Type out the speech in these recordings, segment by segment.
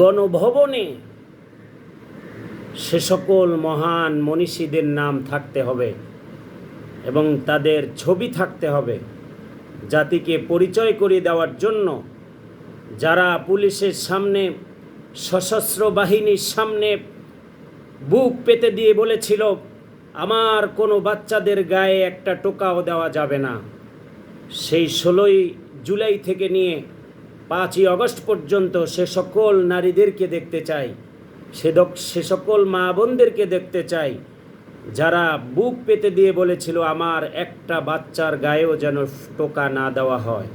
গণভবনে সে সকল মহান মনীষীদের নাম থাকতে হবে এবং তাদের ছবি থাকতে হবে জাতিকে পরিচয় করিয়ে দেওয়ার জন্য যারা পুলিশের সামনে, সশস্ত্র বাহিনীর সামনে বুক পেতে দিয়ে বলেছিল, আমার কোনো বাচ্চাদের গায়ে একটা টোকাও দেওয়া যাবে না। সেই ষোলোই জুলাই থেকে নিয়ে পাঁচই আগস্ট পর্যন্ত সে সকল নারীদেরকে দেখতে চাই। সে সে সকল মা বোনদেরকে দেখতে চাই। যারা বুক পেতে দিয়ে বলেছিল, আমার একটা বাচ্চার গায়েও যেন টোকা না দেওয়া হয়।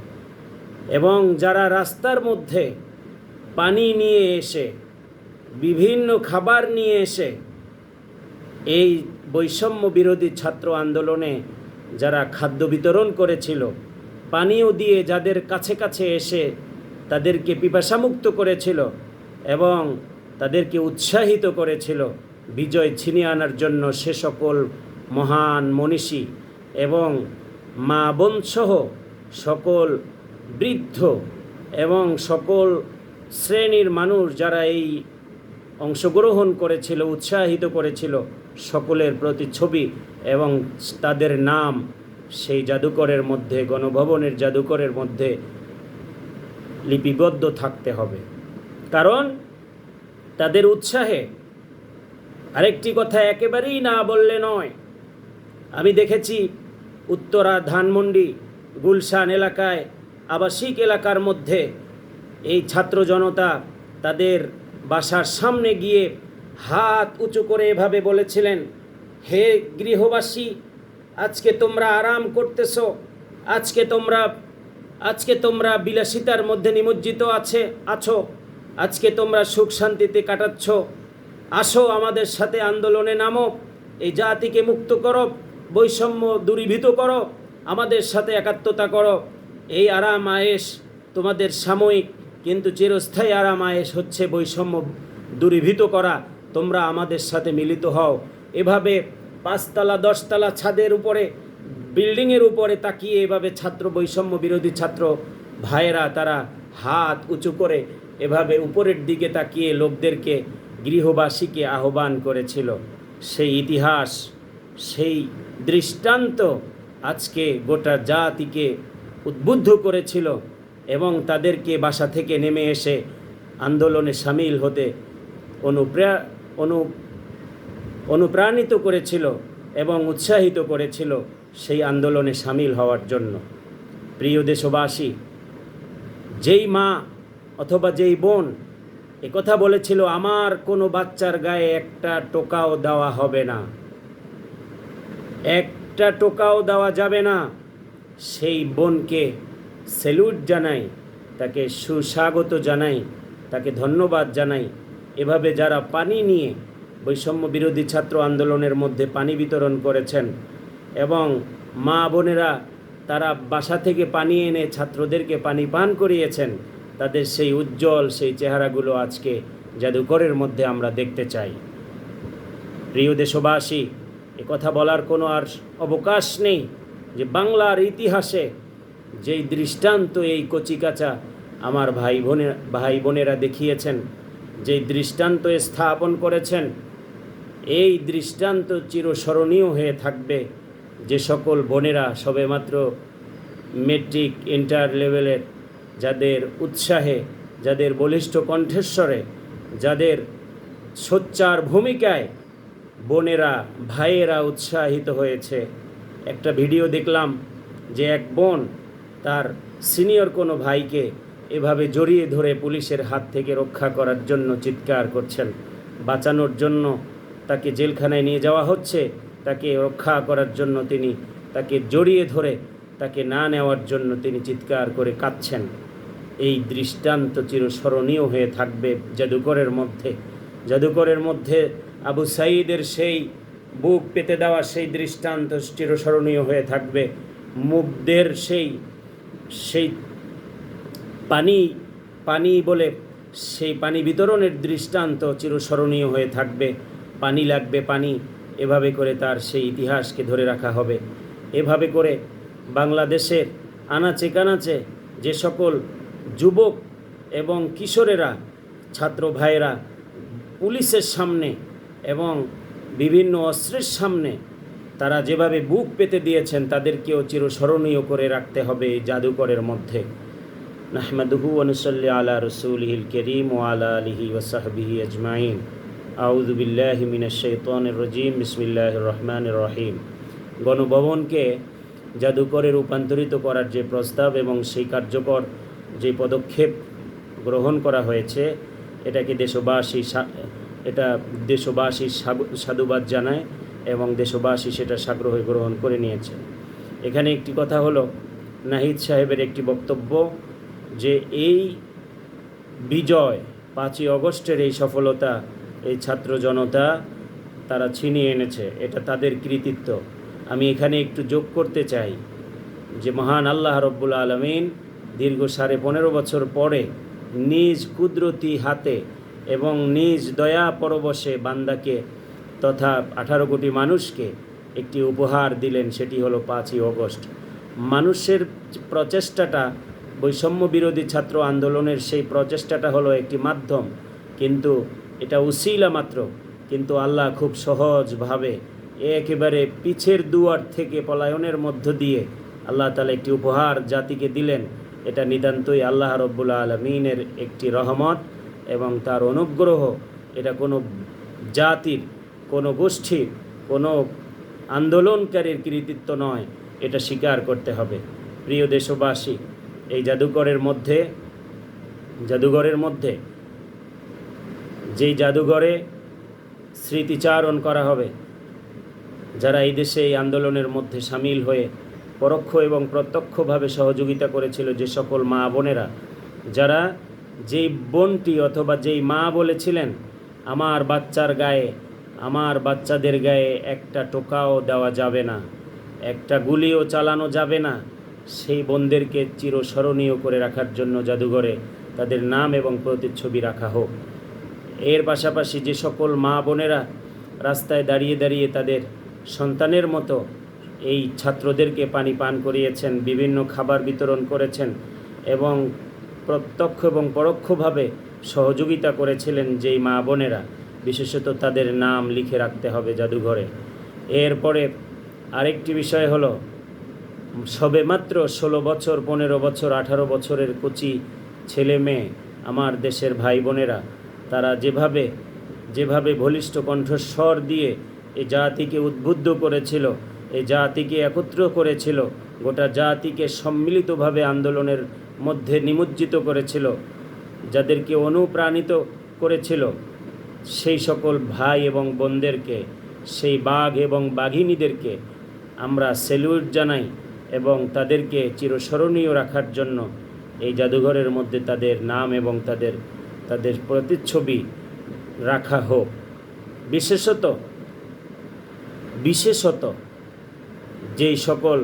এবং যারা রাস্তার মধ্যে পানি নিয়ে এসে, বিভিন্ন খাবার নিয়ে এসে, এই বৈষম্য বিরোধী ছাত্র আন্দোলনে যারা খাদ্য বিতরণ করেছিল পানীয় দিয়ে যাদের কাছে কাছে এসে তাদেরকে পিপাসামুক্ত করেছিল এবং তাদেরকে উৎসাহিত করেছিল বিজয় ছিনিয়ে আনার জন্য সে সকল মহান মনীষী এবং মা বোনসহ সকল বৃদ্ধ এবং সকল শ্রেণির মানুষ যারা এই অংশগ্রহণ করেছিল, উৎসাহিত করেছিল, সকলের প্রতিচ্ছবি এবং তাদের নাম সেই জাদুকরের মধ্যে, গণভবনের জাদুকরের মধ্যে লিপিবদ্ধ থাকতে হবে। কারণ তাদের উৎসাহে আরেকটি কথা একেবারেই না বললে নয়। আমি দেখেছি উত্তরা ধানমন্ডি, গুলশান এলাকায় আবাসিক এলাকার মধ্যে এই ছাত্র জনতা তাদের বাসার সামনে গিয়ে হাত উঁচু করে এভাবে বলেছিলেন, হে গৃহবাসী, আজকে তোমরা আরাম করতেছো, আজকে তোমরা আজকে তোমরা বিলাসিতার মধ্যে নিমজ্জিত আছে, আছো। আজকে তোমরা সুখ শান্তিতে কাটাচ্ছ। আসো আমাদের সাথে আন্দোলনে নামো। এই জাতিকে মুক্ত করো, বৈষম্য দূরীভূত করো, আমাদের সাথে একাত্মতা করো। এই আরাম আয়েস তোমাদের সাময়িক, কিন্তু চিরস্থায়ী আরাম আয়েস হচ্ছে বৈষম্য দূরীভূত করা। তোমরা আমাদের সাথে মিলিত হও। এভাবে পাঁচতলা, দশতলা ছাদের উপরে বিল্ডিংয়ের উপরে তাকিয়ে এভাবে ছাত্র, বৈষম্য বিরোধী ছাত্র ভাইয়েরা, তারা হাত উঁচু করে এভাবে উপরের দিকে তাকিয়ে লোকদেরকে গৃহবাসীকে আহ্বান করেছিল। সেই ইতিহাস, সেই দৃষ্টান্ত আজকে গোটা জাতিকে উদ্বুদ্ধ করেছিল এবং তাদেরকে বাসা থেকে নেমে এসে আন্দোলনে সামিল হতে অনুপ্রা, অনু, অনুপ্রাণিত করেছিল এবং উৎসাহিত করেছিল। সেই আন্দোলনে সামিল হওয়ার জন্য। প্রিয় দেশবাসী, যেই মা অথবা যেই বোন কথা বলেছিল, আমার কোনো বাচ্চার গায়ে একটা টোকাও দেওয়া হবে না। একটা টোকাও দেওয়া যাবে না। সেই বোনকে স্যালুট জানাই, তাকে সুস্বাগত জানাই, তাকে ধন্যবাদ জানাই। এভাবে যারা পানি নিয়ে বৈষম্য বিরোধী ছাত্র আন্দোলনের মধ্যে পানি বিতরণ করেছেন এবং মা বোনেরা তারা বাসা থেকে পানি এনে ছাত্রদেরকে পানি পান করিয়েছেন, তাদের সেই উজ্জ্বল, সেই চেহারাগুলো আজকে জাদুঘরের মধ্যে আমরা দেখতে চাই। প্রিয় দেশবাসী, এ কথা বলার কোনো আর অবকাশ নেই যে বাংলার ইতিহাসে যেই দৃষ্টান্ত এই কচিকাচা আমার ভাই বোনের, ভাই বোনেরা দেখিয়েছেন, যেই দৃষ্টান্ত স্থাপন করেছেন, এই দৃষ্টান্ত চিরস্মরণীয় হয়ে থাকবে যে সকল বোনেরা সবেমাত্র মেট্রিক ইন্টার লেভেলের যাদের উৎসাহে, যাদের বলিষ্ঠ কণ্ঠেশ্বরে যাদের সোচ্চার ভূমিকায় বোনেরা, ভাইয়েরা উৎসাহিত হয়েছে। একটা ভিডিও দেখলাম যে এক বোন তার সিনিয়র কোনো ভাইকে এভাবে জড়িয়ে ধরে পুলিশের হাত থেকে রক্ষা করার জন্য চিৎকার করছেন। বাঁচানোর জন্য তাকে জেলখানায় নিয়ে যাওয়া হচ্ছে। তাকে রক্ষা করার জন্য তিনি তাকে জড়িয়ে ধরে, তাকে না নেওয়ার জন্য তিনি চিৎকার করে কাঁদছেন। এই দৃষ্টান্ত চিরস্মরণীয় হয়ে থাকবে জাদুকরের মধ্যে। জাদুকরের মধ্যে আবু সাইদের সেই বুক পেতে দেওয়া সেই দৃষ্টান্ত চিরস্মরণীয় হয়ে থাকবে। মুগ্ধের সেই সেই পানি পানি বলে সেই পানি বিতরণের দৃষ্টান্ত চিরস্মরণীয় হয়ে থাকবে। পানি লাগবে পানি এভাবে করে তার সেই ইতিহাসকে ধরে রাখা হবে। এভাবে করে বাংলাদেশের আনাচে কানাচে যে সকল যুবক এবং কিশোরেরা, ছাত্র ভাইরা পুলিশের সামনে এবং বিভিন্ন অস্ত্রের সামনে তারা যেভাবে বুক পেতে দিয়েছেন, তাদেরকেও চিরস্মরণীয় করে রাখতে হবে এই জাদুকরের মধ্যে। নাহমাদুহু অনুসল্লি আলা রসুলহিল করিম ও আলা আলিহি ওসাহবিহি আজমাইন। আউযু বিল্লাহি মিনাশ শাইতানির রাজিম, বিসমিল্লাহির রহমানির রহিম। গণভবনকে জাদুকরে রূপান্তরিত করার যে প্রস্তাব এবং সেই কার্যকর যে পদক্ষেপ গ্রহণ করা হয়েছে এটাকে দেশবাসী এটা দেশবাসী সাধুবাদ জানায় এবং দেশবাসী সেটা সাগ্রহে গ্রহণ করে নিয়েছে। এখানে একটি কথা হলো, নাহিদ সাহেবের একটি বক্তব্য যে এই বিজয় পাঁচই অগস্টের এই সফলতা এই ছাত্র জনতা তারা ছিনিয়ে এনেছে, এটা তাদের কৃতিত্ব। আমি এখানে একটু যোগ করতে চাই যে মহান আল্লাহ রব্বুল আলমিন দীর্ঘ সাড়ে পনেরো বছর পরে নিজ কুদরতি হাতে এবং নিজ দয়া পরবশে বান্দাকে তথা আঠারো কোটি মানুষকে একটি উপহার দিলেন, সেটি হলো পাঁচই অগস্ট। মানুষের প্রচেষ্টাটা বৈষম্য বিরোধী ছাত্র আন্দোলনের সেই প্রচেষ্টাটা হলো একটি মাধ্যম। কিন্তু এটা উসিলা মাত্র, কিন্তু আল্লাহ খুব সহজভাবে একেবারে পিছের দুয়ার থেকে পলায়নের মধ্য দিয়ে আল্লাহ তালা একটি উপহার জাতিকে দিলেন। এটা নিতান্তই আল্লাহ রব্বুল্লা আলমিনের একটি রহমত এবং তার অনুগ্রহ। এটা কোনো জাতির, কোনো গোষ্ঠীর, কোনো আন্দোলনকারীর কৃতিত্ব নয়। এটা স্বীকার করতে হবে। প্রিয় দেশবাসী, এই জাদুঘরের মধ্যে জাদুঘরের মধ্যে যেই জাদুঘরে স্মৃতিচারণ করা হবে, যারা এই দেশে এই আন্দোলনের মধ্যে সামিল হয়ে পরোক্ষ এবং প্রত্যক্ষভাবে সহযোগিতা করেছিল যে সকল মা বোনেরা, যারা যেই বোনটি অথবা যেই মা বলেছিলেন, আমার বাচ্চার গায়ে, আমার বাচ্চাদের গায়ে একটা টোকাও দেওয়া যাবে না, একটা গুলিও চালানো যাবে না। সেই বোনদেরকে চিরস্মরণীয় করে রাখার জন্য জাদুঘরে তাদের নাম এবং প্রতিচ্ছবি রাখা হোক। এর পাশাপাশি যে সকল মা বোনেরা রাস্তায় দাঁড়িয়ে দাঁড়িয়ে তাদের সন্তানের মতো এই ছাত্রদেরকে পানি পান করিয়েছেন, বিভিন্ন খাবার বিতরণ করেছেন এবং প্রত্যক্ষ এবং পরোক্ষভাবে সহযোগিতা করেছিলেন যেই মা বোনেরা। বিশেষত তাদের নাম লিখে রাখতে হবে জাদুঘরে। এরপরে আরেকটি বিষয় হলো সবেমাত্র ষোলো বছর, পনেরো বছর, আঠারো বছরের কচি ছেলে মেয়ে, আমার দেশের ভাই বোনেরা তারা যেভাবে যেভাবে বলিষ্ঠ কণ্ঠস্বর দিয়ে এই জাতিকে উদ্বুদ্ধ করেছিল এই জাতিকে একত্র করেছিল, গোটা জাতিকে সম্মিলিতভাবে আন্দোলনের মধ্যে নিমজ্জিত করেছিল, যাদেরকে অনুপ্রাণিত করেছিল, সেই সকল ভাই এবং বোনদেরকে, সেই বাঘ এবং বাঘিনীদেরকে আমরা সেলুট জানাই এবং তাদেরকে চিরস্মরণীয় রাখার জন্য এই জাদুঘরের মধ্যে তাদের নাম এবং তাদের তাদের প্রতিচ্ছবি রাখা হোক। বিশেষত বিশেষত যেই সকল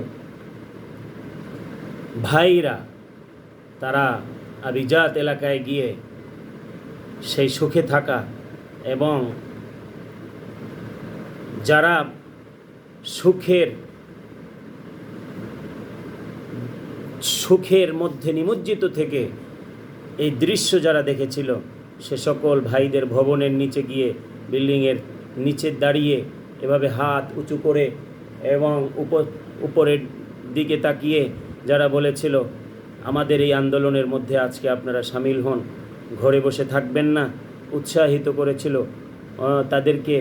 ভাইরা তারা আবিজাত এলাকায় গিয়ে সেই সুখে থাকা এবং যারা সুখের সুখের মধ্যে নিমজ্জিত থেকে এই দৃশ্য যারা দেখেছিল, সে সকল ভাইদের ভবনের নিচে গিয়ে, বিল্ডিংয়ের নিচে দাঁড়িয়ে এভাবে হাত উঁচু করে এবং উপ, উপরের দিকে তাকিয়ে যারা বলেছিল, আমাদের এই আন্দোলনের মধ্যে আজকে আপনারা সামিল হন, ঘরে বসে থাকবেন না, উৎসাহিত করেছিল তাদেরকে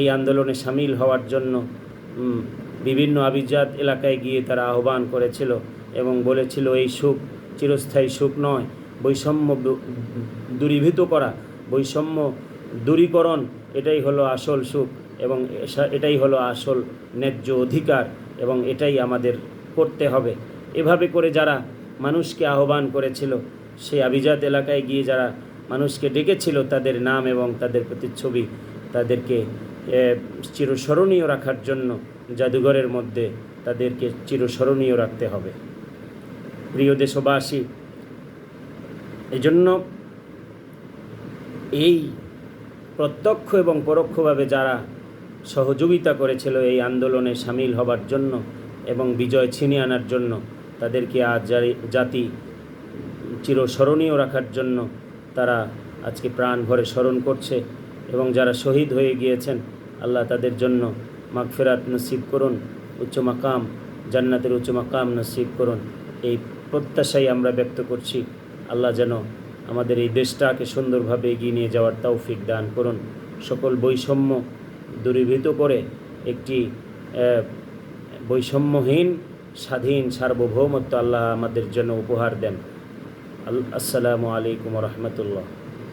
এই আন্দোলনে সামিল হওয়ার জন্য বিভিন্ন আভিজাত এলাকায় গিয়ে তারা আহ্বান করেছিল এবং বলেছিল, এই সুখ চিরস্থায়ী সুখ নয়। বৈষম্য দূরীভূত করা, বৈষম্য দূরীকরণ, এটাই হলো আসল সুখ এবং এটাই হলো আসল ন্যায্য অধিকার এবং এটাই আমাদের করতে হবে। এভাবে করে যারা মানুষকে আহ্বান করেছিল, সেই আভিজাত এলাকায় গিয়ে যারা মানুষকে ডেকেছিল, তাদের নাম এবং তাদের প্রতিচ্ছবি তাদেরকে চিরস্মরণীয় রাখার জন্য জাদুঘরের মধ্যে তাদেরকে চিরস্মরণীয় রাখতে হবে। প্রিয় দেশবাসী এজন্য এই প্রত্যক্ষ এবং পরোক্ষভাবে যারা সহযোগিতা করেছিল এই আন্দোলনে সামিল হবার জন্য এবং বিজয় ছিনিয়ে আনার জন্য, তাদেরকে আজ জাতি চিরস্মরণীয় রাখার জন্য তারা আজকে প্রাণ ভরে স্মরণ করছে এবং যারা শহীদ হয়ে গিয়েছেন, আল্লাহ তাদের জন্য মাগফেরাত নসিব করুন, উচ্চ মাকাম, জান্নাতের উচ্চ মাকাম নসিব করুন। এই প্রত্যাশাই আমরা ব্যক্ত করছি। আল্লাহ যেন আমাদের এই দেশটাকে সুন্দরভাবে এগিয়ে নিয়ে যাওয়ার তৌফিক দান করুন। সকল বৈষম্য দূরীভূত করে একটি বৈষম্যহীন, স্বাধীন, সার্বভৌমত্ব আল্লাহ আমাদের জন্য উপহার দেন। আসসালামু আলাইকুম রহমতুল্লাহ।